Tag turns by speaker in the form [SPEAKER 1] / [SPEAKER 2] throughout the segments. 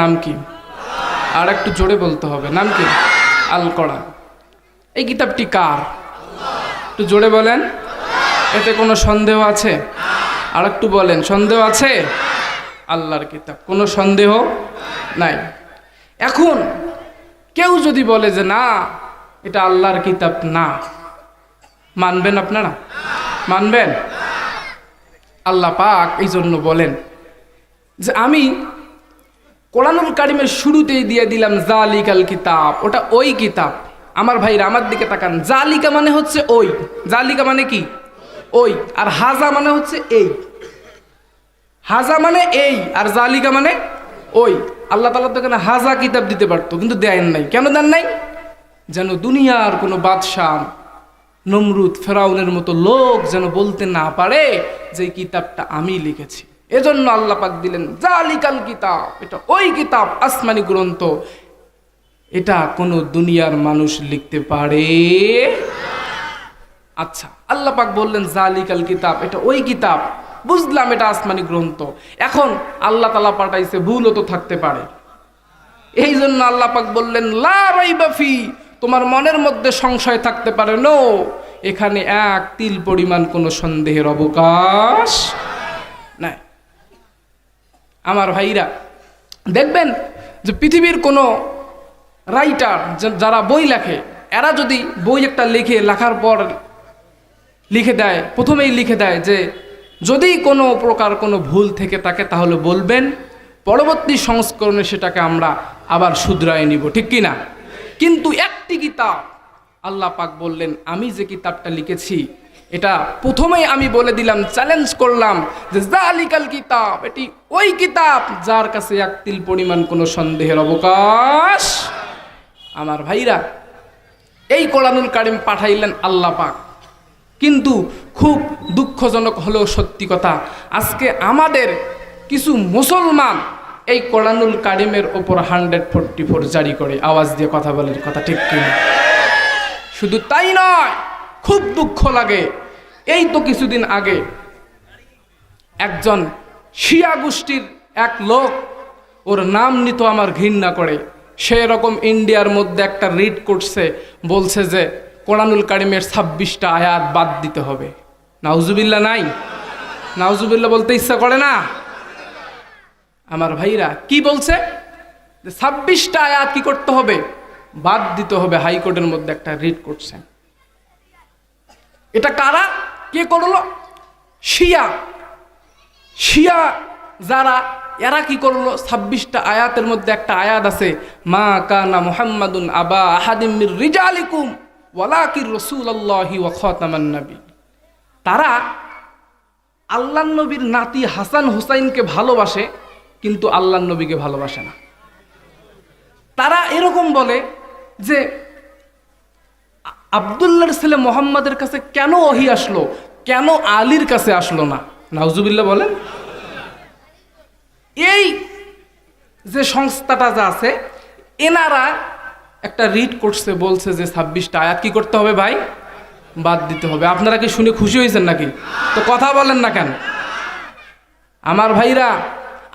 [SPEAKER 1] নাম কি? আর একটু জোরে বলতে হবে। নাম কি? আল কোরআন এই কিতাবটি কার? একটু জোরে বলেন। এতে কোনো সন্দেহ আছে? আর একটু বলেন, সন্দেহ আছে? আল্লাহর কিতাব। কোনো সন্দেহ নাই। এখন কেউ যদি বলে যে না, এটা আল্লাহর কিতাব না, মানবেন আপনারা? মানবেন? আল্লাহ পাক এই জন্য বলেন যে আমি কোরআনুল কারিমের শুরুতেই দিয়ে দিলাম জালিকাল কিতাব। ওটা ওই কিতাব। আমার ভাইরা আমার দিকে তাকান। জালিকা মানে হচ্ছে ওই। জালিকা মানে কি? ওই। আর হাজা মানে হচ্ছে এই। হাজা মানে এই, আর জালিকা মানে ওই। আল্লাহ তালা তো এখানে হাজা কিতাব দিতে পারতো, কিন্তু দেন নাই। কেন দেন নাই? যেন দুনিয়ার কোনো বাদশাহ, নমরুদ, ফেরাউনের মতো লোক যেন বলতে না পারে যে কিতাবটা আমি লিখেছি। এজন্য আল্লাহ পাক দিলেন জালিকাল কিতাব। এটা ওই কিতাব, আসমানি গ্রন্থ। এটা কোনো দুনিয়ার মানুষ লিখতে পারে? আচ্ছা আল্লাহ পাক বললেন জালিকাল কিতাব। এটা ওই কিতাব। বুঝলাম এটা আসমানি গ্রন্থ। এখন আল্লাহ তালা পাঠাইছে, ভুলও তো থাকতে পারে। এই জন্য আল্লাহ পাক বললেন, লা রাইবাফি তোমার মনের মধ্যে সংশয় থাকতে পারে, নো। এখানে এক তিল পরিমাণ কোনো সন্দেহের অবকাশ আমার ভাইরা। দেখবেন যে পৃথিবীর কোনো রাইটার যারা বই লেখে, এরা যদি বই একটা লিখে, লেখার পর লিখে দেয়, প্রথমেই লিখে দেয় যে, যদি কোনো প্রকার কোনো ভুল থেকে থাকে তাহলে বলবেন, পরবর্তী সংস্করণে সেটাকে আমরা আবার শুধরায় নিব, ঠিক কি না কিন্তু একটি কিতাব আল্লাহ পাক বললেন, আমি যে কিতাবটা লিখেছি এটা প্রথমেই আমি বলে দিলাম চ্যালেঞ্জ করলাম যে জালিকাল কিতাব, এটি ওই কিতাব যার কাছে এক তিল পরিমাণ কোনো সন্দেহের অবকাশ। আমার ভাইরা, এই কোরআনুল কারিম পাঠাইলেন আল্লাহ পাক। কিন্তু খুব দুঃখজনক হলেও সত্যি কথা, আজকে আমাদের কিছু মুসলমান এই কোরআনুল কারিমের ওপর হান্ড্রেড ফোরটি ফোর জারি করে, আওয়াজ দিয়ে কথা বলেন, কথা ঠিক কিনা? শুধু তাই নয় খুব দুঃখ লাগে। এই তো কিছুদিন আগে একজন শিয়া গোষ্ঠীর এক লোক ওর নাম নিত আমার ঘৃণা করে। সে রকম ইন্ডিয়ার মধ্যে একটা রিড করছে, বলছে যে কোরআনুল কারিমের ছাব্বিশটা আয়াত বাদ দিতে হবে। নাউজুবিল্লা নাই। নাউজুবিল্লা বলতে ইচ্ছা করে না। আমার ভাইরা, কি বলছে? ছাব্বিশটা আয়াত কি করতে হবে? বাদ দিতে হবে, হাইকোর্টের মধ্যে একটা রিট করছে। এটা কারা? কে করল? শিয়া। শিয়া যারা, এরা কি করল? ছাব্বিশটা আয়াতের মধ্যে একটা আয়াত আছে, মা কানা মুহাম্মাদুন আবা আহাদিম রিজা আলিকুম ওয়ালাকির রসুল্লাহি ওয়া খাতামান নবী। তারা আল্লাহ নবীর নাতি হাসান হুসাইনকে ভালোবাসে, কিন্তু আল্লাহ নবীকে ভালোবাসে না। তারা এরকম বলে যে আবদুল্লার ছেলে মোহাম্মদের কাছে কেন ওহি আসলো? কেন আলীর কাছে আসলো না? নাউজুবিল্লা বলেন। এই যে সংস্থাটা যা আছে, এনারা একটা রিড করছে, বলছে যে ছাব্বিশটা আয়াত কি করতে হবে ভাই? বাদ দিতে হবে। আপনারা কি শুনে খুশি হয়েছেন নাকি? তো কথা বলেন না কেন? আমার ভাইরা,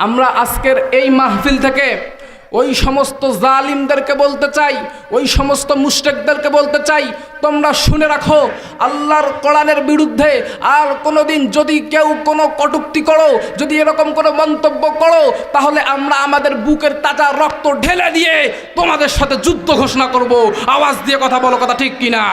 [SPEAKER 1] আমরা আজকের এই মাহফিল থেকে ওই সমস্ত জালিমদেরকে বলতে চাই, ওই সমস্ত মুশরেকদেরকে বলতে চাই, তোমরা শুনে রাখো, আল্লাহর কোরআনের বিরুদ্ধে আর কোনোদিন যদি কেউ কোনো কটুক্তি করো, যদি এরকম কোনো মন্তব্য করো, তাহলে আমরা আমাদের বুকের তাজা রক্ত ঢেলে দিয়ে তোমাদের সাথে যুদ্ধ ঘোষণা করব। আওয়াজ দিয়ে কথা বলো, কথা ঠিক কিনা?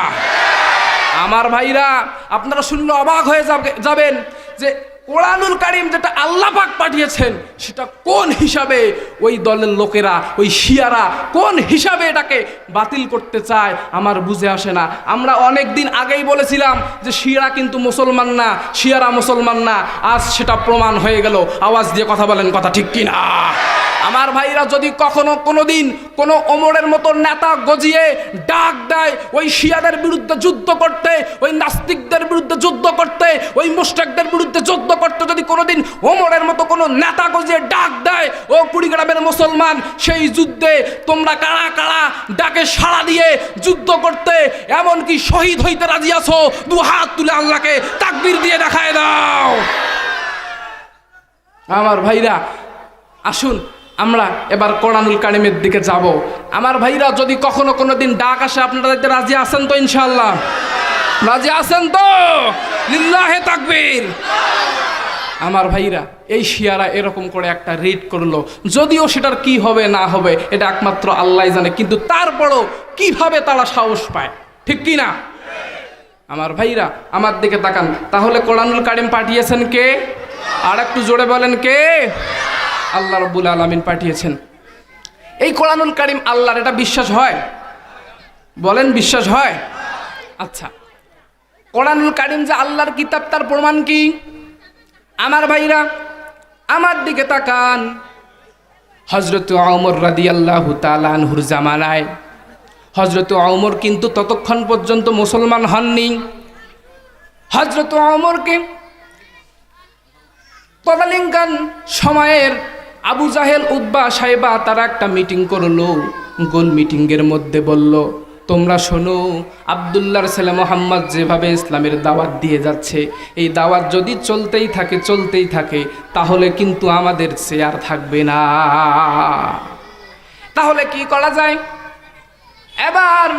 [SPEAKER 1] আমার ভাইরা, আপনারা শুনলে অবাক হয়ে যাবেন যে কোরআনুল কারিম যেটা আল্লাহ পাক পাঠিয়েছেন, সেটা কোন হিসাবে ওই দলের লোকেরা, ওই শিয়ারা কোন হিসাবে এটাকে বাতিল করতে চায় আমার বুঝে আসে না। আমরা অনেক দিন আগেই বলেছিলাম যে শিয়ারা কিন্তু মুসলমান না, শিয়ারা মুসলমান না। আজ সেটা প্রমাণ হয়ে গেল। আওয়াজ দিয়ে কথা বলেন, কথা ঠিক কিনা? আমার ভাইরা যদি কখনো কোনোদিন কোনো ওমরের মতো নেতা গজিয়ে ডাক দেয়, ওই শিয়াদের বিরুদ্ধে যুদ্ধ করতে, ওই নাস্তিকদের বিরুদ্ধে যুদ্ধ করতে, ওই মুস্তাকদের বিরুদ্ধে যুদ্ধ করতে যদি কোনোদিন ওমরের মতো কোনো নেতা গজিয়ে ডাক দেয়, ও কুড়িগ্রামের মুসলমান, সেই যুদ্ধে তোমরা কারা কারা ডাকে সাড়া দিয়ে যুদ্ধ করতে, এমনকি শহীদ হইতে রাজি আছো, দু হাত তুলে আল্লাহকে তাকবির দিয়ে দেখায় দাও। আমার ভাইরা, আসুন আমরা এবার কোরআনুল কারিমের দিকে যাব। আমার ভাইরা যদি কখনো কোনো দিন ডাক আসে, আপনারা যাতে রাজি আছেন তো ইনশাল্লাহ রাজি আছেন তো? লিল্লাহে তাকবীর। আমার ভাইরা, এই শিয়ারা এরকম করে একটা রিড করল। যদিও সেটার কি হবে, না হবে, এটা একমাত্র আল্লাহ জানে, কিন্তু তারপরও কীভাবে তারা সাহস পায়? ঠিক কি না? আমার ভাইরা, আমার দিকে তাকান। তাহলে কোরআনুল কারিম পাঠিয়েছেন কে? আর একটু জোরে বলেন কে? আল্লাহ রব্বুল আলমিন পাঠিয়েছেন। এই কোরআনুল কারিম আল্লাহর এটা বিশ্বাস হয়? বলেন বিশ্বাস হয়? আচ্ছা। কোরআনুল কারিম যে আল্লাহর কিতাব, তার প্রমাণ কি? আমার ভাইরা, আমার দিকে তাকান। হজরত অমর রাদি আল্লাহ তালানহুর জামানায়। হজরত অমর কিন্তু ততক্ষণ পর্যন্ত মুসলমান হননি। হজরত অমরকে তদালিঙ্কান সময়ের আবু জাহেল উদ্বা সাহেবা তারা একটা মিটিং করল। গোল মিটিংয়ের মধ্যে বলল, তোমরা শোনো, আবদুল্লাহর ছেলে মোহাম্মদ যেভাবে ইসলামের দাওয়াত দিয়ে যাচ্ছে, এই দাওয়াত যদি চলতেই থাকে চলতেই থাকে, তাহলে কিন্তু আমাদের চেয়ার থাকবে না। তাহলে কি করা যায়? এবার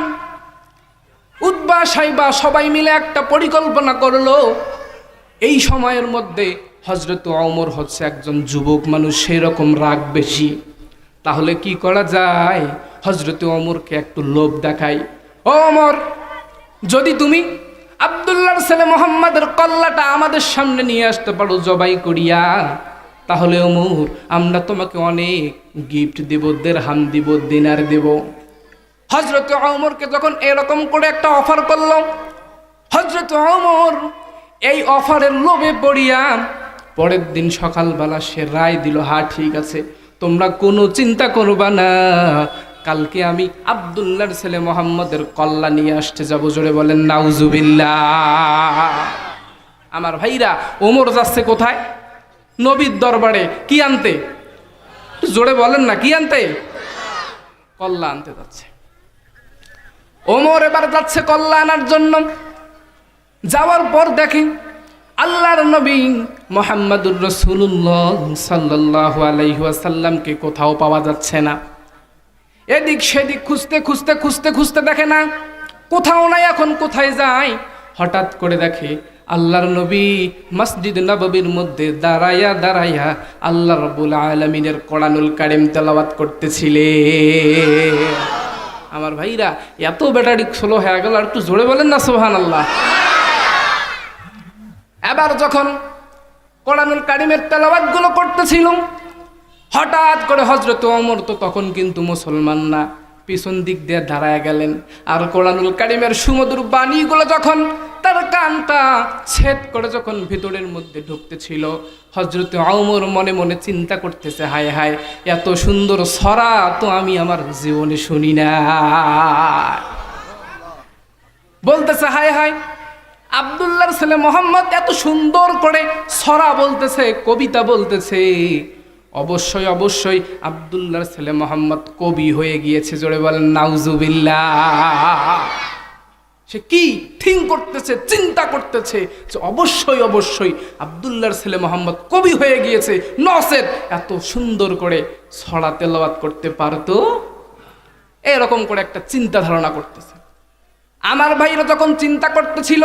[SPEAKER 1] উদ্বা সাইবা সবাই মিলে একটা পরিকল্পনা করল। এই সময়ের মধ্যে হজরত অমর হচ্ছে একজন যুবক মানুষ সেই রকম রাগ বেশি। তাহলে কি করা যায়? হজরত অমরকে একটু লোভ দেখাই। অমর যদি তুমি আবদুল্লাহর ছেলে মোহাম্মদের কল্লাটা আমাদের সামনে নিয়ে আসতে পারো জবাই করিয়া, তাহলে অমর আমরা তোমাকে অনেক গিফট দেব, দেড়হাম দিব, দিনার দেব। হজরত অমরকে যখন এরকম করে একটা অফার করলাম হজরত অমর এই অফারের লোভে পড়িয়া পরের দিন সকালবেলা সে রায় দিল, হা, ঠিক আছে, তোমরা কোনো চিন্তা করবা না। কালকে আমি আবদুল্লার ছেলে মোহাম্মদের কল্লা নিয়ে আসতে যাব। জোরে বলেন নাউজুবিল্লা আমার ভাইরা, ওমর যাচ্ছে কোথায়? নবীর দরবারে, কি আনতে? জোরে বলেন না, কি আনতে? কল্লা আনতে যাচ্ছে। ওমর এবার যাচ্ছে কল্লা আনার জন্য। যাওয়ার পর দেখে আল্লাহর নবী মোহাম্মদুর রসুল্লাহ সাল্লাহ আলাইহাসাল্লামকে কোথাও পাওয়া যাচ্ছে না। এদিক সেদিক খুঁজতে খুঁজতে খুঁজতে খুঁজতে দেখে না, কোথাও নাই, এখন কোথায় যায়? হঠাৎ করে দেখে আল্লাহর নবী মসজিদ নববীর মধ্যে দাঁড়াইয়া দাঁড়াইয়া আল্লাহ রবুল আলমিনের কড়ানুল কারিম তেলাওয়াত করতেছিলে আমার ভাইরা, এত ব্যাটারি স্লো হয়ে গেল, আর একটু জোরে বলেন না সোহান আল্লাহ এবার যখন কোরআনুল কারিমের তেলাওয়াতগুলো করতেছিল, হঠাৎ করে হজরত অমর তো তখন কিন্তু মুসলমান না, পিছন দিক দিয়ে দাঁড়ায় গেলেন। আর কোরআনুল কারিমের সুমধুর বাণীগুলো যখন তার কানটা ছেদ করে যখন ভিতরের মধ্যে ঢুকতেছিল হজরত অমর মনে মনে চিন্তা করতেছে, হায় হায়, এত সুন্দর সরা তো আমি আমার জীবনে শুনি না বলতেছে, হায় হায় আবদুল্লার ছেলে মোহাম্মদ এত সুন্দর করে সরা বলতেছে, কবিতা বলতেছে। অবশ্যই অবশ্যই আবদুল্লার ছেলে মোহাম্মদ কবি হয়ে গিয়েছে, জোরে বলেন নাউজুবিল্লা সে কি থিং করতেছে, চিন্তা করতেছে, যে অবশ্যই অবশ্যই আবদুল্লার ছেলে মোহাম্মদ কবি হয়ে গিয়েছে নসেদ এত সুন্দর করে ছড়া তেলাওয়াত করতে পারতো? এরকম করে একটা চিন্তা ধারণা করতেছে। আমার ভাইরা যখন চিন্তা করতেছিল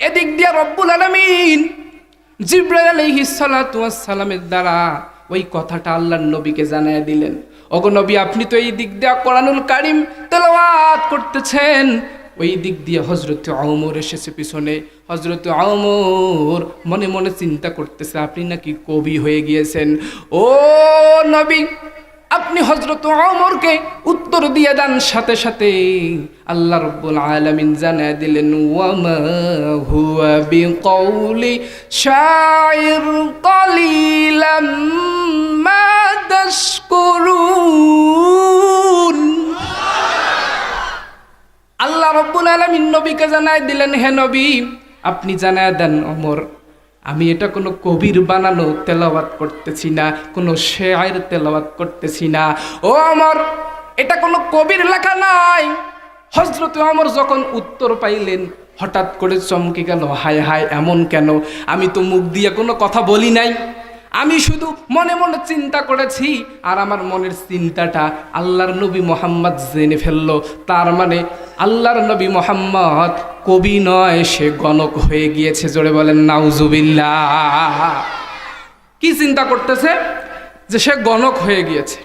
[SPEAKER 1] এদিক দিয়ে রব্বুল আলমিন জিব্রাইল ওয়াস সালামের দ্বারা ওই কথাটা আল্লাহর নবীকে জানায় দিলেন। ওগো নবী, আপনি তো এই দিক দিয়ে কোরআনুল কারিম তেলাওয়াত করতেছেন। ওই দিক দিয়ে হজরত অমর এসেছে পিছনে। হজরত অমর মনে মনে চিন্তা করতেছে, আপনি নাকি কবি হয়ে গিয়েছেন। ও নবী আপনি হজরত অমরকে উত্তর দিয়ে দেন, সাথে সাথে আল্লাহ রব্বুল আলামিন জানায় দিলেন আল্লাহ রব্বুল আলামিন নবীকে জানায় দিলেন, হে নবী, আপনি জানায় দেন অমর আমি এটা কোনো কবির বানানো তেলাওয়াত করতেছি না, কোনো শেয়ার তেলাওয়াত করতেছি না। ও আমার, এটা কোনো কবির লেখা নাই। হজরত আমার যখন উত্তর পাইলেন, হঠাৎ করে চমকে গেল, হায় হায়, এমন কেন? আমি তো মুখ দিয়ে কোনো কথা বলি নাই। আমি শুধু মনে মনে চিন্তা করেছি, আর আমার মনের চিন্তাটা আল্লাহর নবী মোহাম্মদ জেনে ফেলল। তার মানে আল্লাহর নবী মোহাম্মদ কবি নয়, সে গণক হয়ে গিয়েছে, জোরে বলেন নাউজুবিল্লা কি চিন্তা করতেছে? যে সে গণক হয়ে গিয়েছে।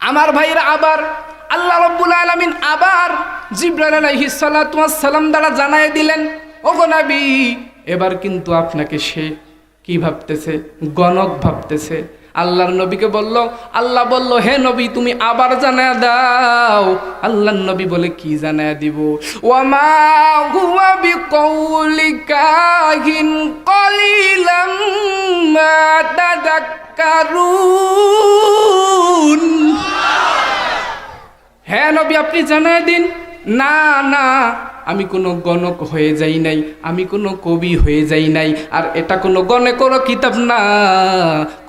[SPEAKER 1] আমার ভাইরা আবার, আল্লাহ রব্বুল আলমিন আবার ওয়াস সালাম দ্বারা জানায় দিলেন ও গো নবী, এবার কিন্তু আপনাকে সে কি ভাবতেছে? গণক ভাবতেছে। আল্লাহর নবীকে বলল, আল্লাহ বলল, হে নবী, তুমি আবার জানা দাও। আল্লাহর নবী বলে, কি জানা দিব? ওয়ামা কলিলাম মা হ্যাঁ নবী, আপনি জানায় দিন। না না আমি কোনো গণক হয়ে যাই নাই, আমি কোনো কবি হয়ে যাই নাই, আর এটা কোনো গণকেরও কিতাব না,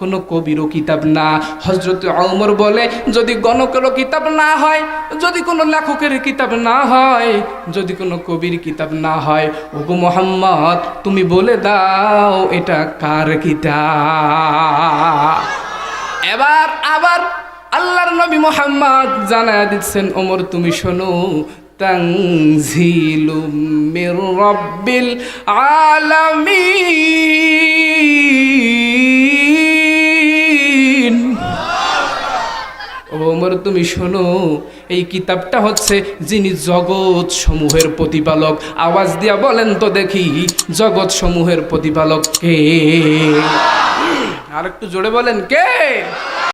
[SPEAKER 1] কোনো কবিরও কিতাব না। হজরত অমর বলে, যদি গণকেরও কিতাব না হয়, যদি কোনো লেখকের কিতাব না হয়, যদি কোনো কবির কিতাব না হয়, ওগো মোহাম্মদ, তুমি বলে দাও এটা কার কিতাব? এবার আবার আল্লাহর নবী মোহাম্মদ জানায় দিচ্ছেন, ওমর তুমি শোনো তানজিলুম মির রাব্বিল আলামিন ওমর, তুমি শোনো, এই কিতাবটা হচ্ছে যিনি জগৎ সমূহের প্রতিপালক। আওয়াজ দিয়া বলেন তো দেখি, জগৎ সমূহের প্রতিপালক কে? আর একটু জোরে বলেন, কে?